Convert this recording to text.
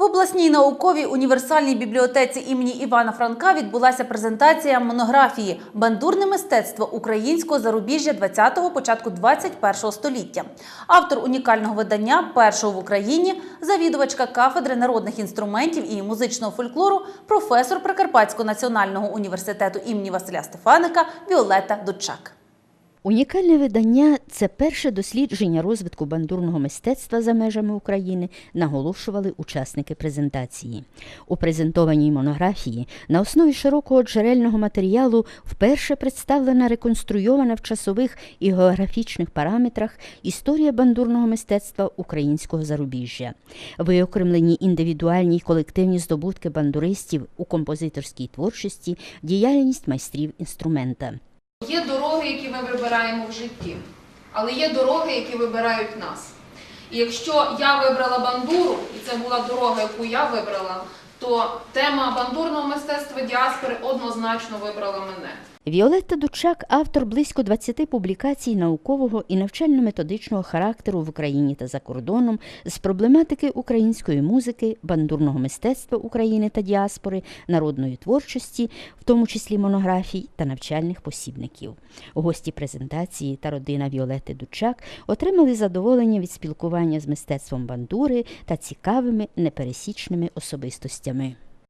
В обласній науковій універсальній бібліотеці імені Івана Франка відбулася презентація монографії Бандурне мистецтво українського зарубіжжя 20-го початку 21-го століття. Автор унікального видання, першого в Україні, завідувачка кафедри народних інструментів і музичного фольклору, професор Прикарпатського національного університету імені Василя Стефаника Віолета Дудчак. Унікальне видання це перше дослідження розвитку бандурного мистецтва за межами України, наголошували учасники презентації. У презентованій монографії на основі широкого джерельного матеріалу вперше представлена реконструйована в часових і географічних параметрах історія бандурного мистецтва українського зарубіжжя, виокремлені індивідуальні й колективні здобутки бандуристів у композиторській творчості, діяльність майстрів інструмента. Є дороги, які ми вибираємо в житті, але є дороги, які вибирають нас. І якщо я вибрала бандуру, і це була дорога, яку я вибрала, то тема бандурного мистецтва діаспори однозначно вибрала мене. Віолетта Дучак автор близько 20 публікацій наукового і навчально-методичного характеру в Україні та за кордоном з проблематики української музики, бандурного мистецтва України та діаспори, народної творчості, в тому числі монографій та навчальних посібників. Гості презентації та родина Віолетти Дучак отримали задоволення від спілкування з мистецтвом бандури та цікавими непересічними особистостями. تمام.